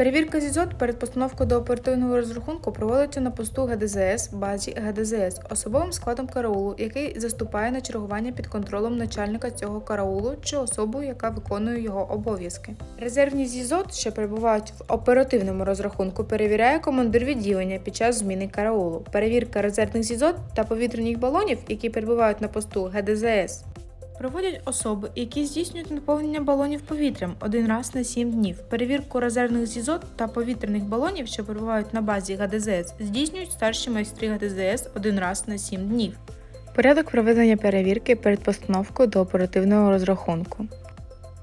Перевірка ЗІЗОТ перед постановкою до оперативного розрахунку проводиться на посту ГДЗС в базі ГДЗС особовим складом караулу, який заступає на чергування під контролем начальника цього караулу чи особу, яка виконує його обов'язки. Резервні ЗІЗОТ, що перебувають в оперативному розрахунку, перевіряє командир відділення під час зміни караулу. Перевірка резервних ЗІЗОТ та повітряних балонів, які перебувають на посту ГДЗС. Проводять особи, які здійснюють наповнення балонів повітрям один раз на 7 днів. Перевірку резервних зізот та повітряних балонів, що перебувають на базі ГДЗС, здійснюють старші майстри ГДЗС один раз на 7 днів. Порядок проведення перевірки перед постановкою до оперативного розрахунку.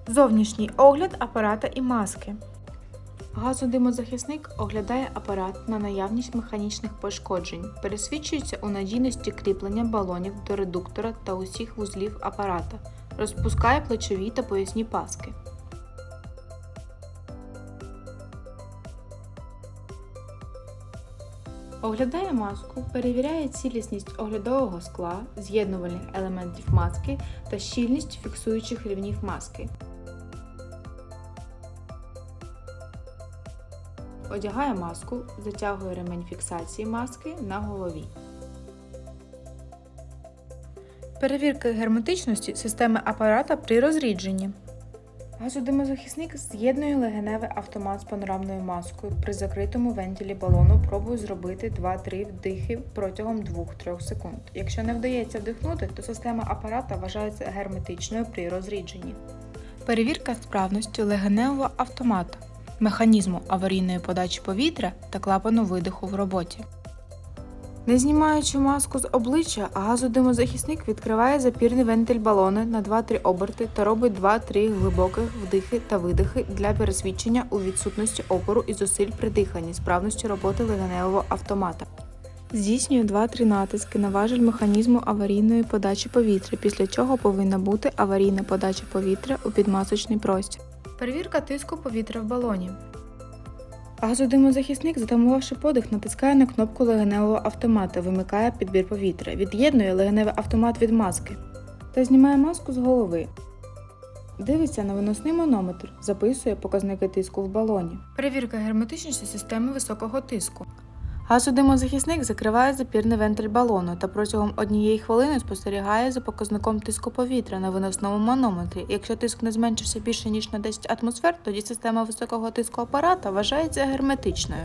Зовнішній огляд апарата і маски. Газодимозахисник оглядає апарат на наявність механічних пошкоджень, пересвідчується у надійності кріплення балонів до редуктора та усіх вузлів апарата, розпускає плечові та поясні паски. Оглядає маску, перевіряє цілісність оглядового скла, з'єднувальних елементів маски та щільність фіксуючих рівнів маски. Одягає маску, затягує ремень фіксації маски на голові. Перевірка герметичності системи апарата при розрідженні. Газодимозахисник з'єднує легеневий автомат з панорамною маскою. При закритому вентилі балону пробує зробити 2-3 вдихи протягом 2-3 секунд. Якщо не вдається вдихнути, то система апарата вважається герметичною при розрідженні. Перевірка справності легеневого автомата механізму аварійної подачі повітря та клапану видиху в роботі. Не знімаючи маску з обличчя, газодимозахисник відкриває запірний вентиль балони на 2-3 оберти та робить 2-3 глибоких вдихи та видихи для пересвідчення у відсутності опору і зусиль при диханні справності роботи легеневого автомата. Здійснює 2-3 натиски на важель механізму аварійної подачі повітря, після чого повинна бути аварійна подача повітря у підмасочний простір. Перевірка тиску повітря в балоні. Газодимозахисник, затамувавши подих, натискає на кнопку легеневого автомата, вимикає підбір повітря, від'єднує легеневий автомат від маски та знімає маску з голови. Дивиться на виносний манометр, записує показники тиску в балоні. Перевірка герметичності системи високого тиску. Газодимозахисник закриває запірний вентиль балону та протягом однієї хвилини спостерігає за показником тиску повітря на виносному манометрі. Якщо тиск не зменшився більше ніж на 10 атмосфер, тоді система високого тиску апарата вважається герметичною.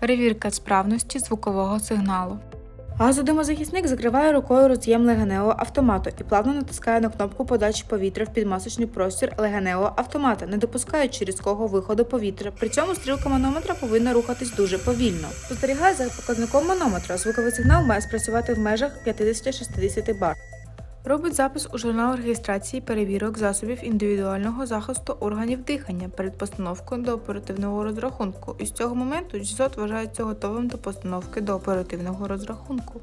Перевірка справності звукового сигналу. Газодимозахисник закриває рукою роз'єм легенео автомату і плавно натискає на кнопку подачі повітря в підмасочний простір легенео автомата, не допускаючи різкого виходу повітря. При цьому стрілка манометра повинна рухатись дуже повільно. Спостерігає за показником манометра. Звуковий сигнал має спрацювати в межах 50-60 бар. Робить запис у журнал реєстрації перевірок засобів індивідуального захисту органів дихання перед постановкою до оперативного розрахунку. І з цього моменту ДЗОТ вважається готовим до постановки до оперативного розрахунку.